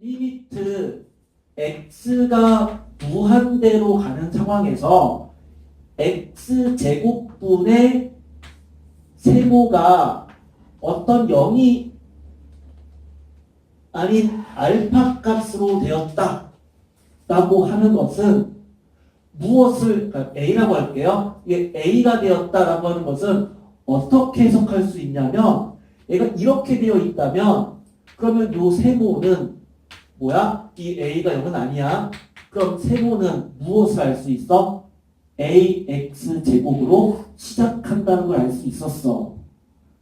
리미트 x가 무한대로 가는 상황에서 x 제곱분의 세모가 어떤 0이 아닌 알파 값으로 되었다 라고 하는 것은 무엇을 그러니까 A라고 할게요. 이게 A가 되었다라고 하는 것은 어떻게 해석할 수 있냐면 얘가 이렇게 되어 있다면 그러면 요 세모는 뭐야? 이 A가 0은 아니야. 그럼 세모는 무엇을 알 수 있어? AX 제곱으로 시작한다는 걸 알 수 있었어.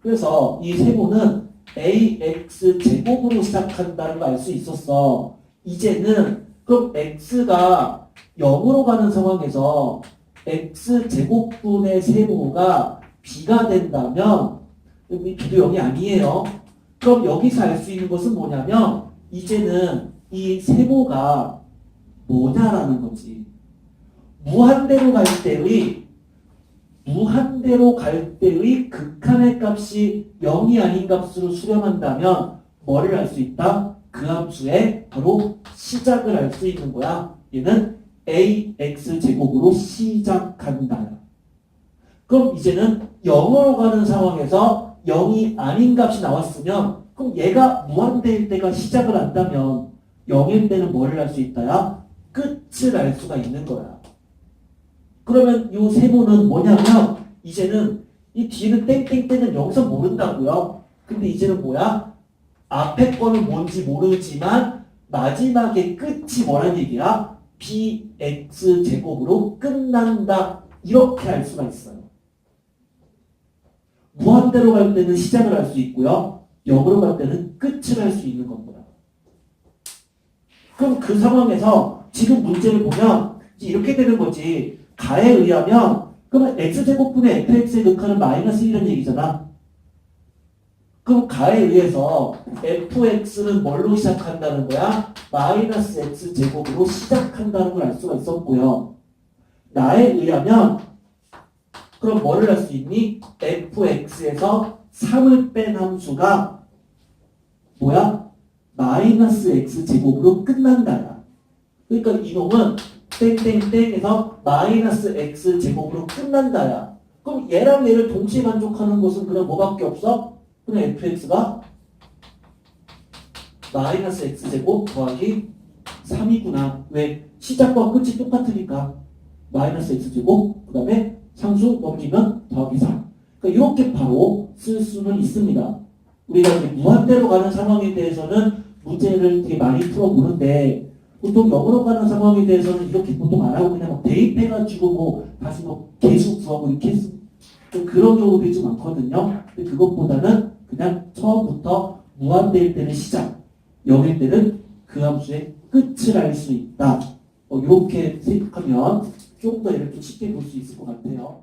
그래서 이 세모는 AX 제곱으로 시작한다는 걸 알 수 있었어. 이제는 그럼 X가 0으로 가는 상황에서 X 제곱분의 세모가 B가 된다면 이 B도 0이 아니에요. 그럼 여기서 알 수 있는 것은 뭐냐면 이제는 이 세모가 뭐냐라는 거지. 무한대로 갈 때의 무한대로 갈 때의 극한의 값이 0이 아닌 값으로 수렴한다면 뭐를 알 수 있다? 그 함수의 바로 시작을 알 수 있는 거야. 얘는 ax 제곱으로 시작한다. 그럼 이제는 0으로 가는 상황에서 0이 아닌 값이 나왔으면 그럼 얘가 무한대일 때가 시작을 한다면 0일 때는 뭐를 할수 있다야? 끝을 알 수가 있는 거야. 그러면 이 세모는 뭐냐면 이제는 이 뒤는 땡땡땡은 여기서 모른다고요. 근데 이제는 뭐야? 앞에 거는 뭔지 모르지만 마지막에 끝이 뭐란 얘기야? bx 제곱으로 끝난다. 이렇게 알 수가 있어요. 무한대로 갈 때는 시작을 할 수 있고요. 역으로 갈 때는 끝을 할 수 있는 겁니다. 그럼 그 상황에서 지금 문제를 보면 이렇게 되는 거지. 가에 의하면 그러면 x제곱분의 fx의 극한은 마이너스 1이라는 얘기잖아. 그럼 가에 의해서 fx는 뭘로 시작한다는 거야? 마이너스 x제곱으로 시작한다는 걸 알 수가 있었고요. 나에 의하면 그럼 뭐를 할 수 있니? fx에서 3을 뺀 함수가 뭐야? 마이너스 x제곱으로 끝난다야. 그러니까 이놈은 땡땡땡에서 마이너스 x제곱으로 끝난다야. 그럼 얘랑 얘를 동시에 만족하는 것은 그냥 뭐밖에 없어? 그냥 fx가 마이너스 x제곱 더하기 3이구나. 왜? 시작과 끝이 똑같으니까. 마이너스 x제곱, 그 다음에 상수 넘기면 더하기 3. 그러니까 이렇게 바로 쓸 수는 있습니다. 우리가 무한대로 가는 상황에 대해서는 문제를 되게 많이 풀어보는데 보통 역으로 가는 상황에 대해서는 이렇게 보통 안 하고 그냥 막 대입해가지고 뭐 다시 뭐 계속 구하고 이렇게 했- 좀 그런 경우들이 좀 많거든요. 근데 그것보다는 그냥 처음부터 무한대일 때는 시작, 0일 때는 그 함수의 끝을 알 수 있다. 어, 이렇게 생각하면 좀더 이렇게 쉽게 볼 수 있을 것 같아요.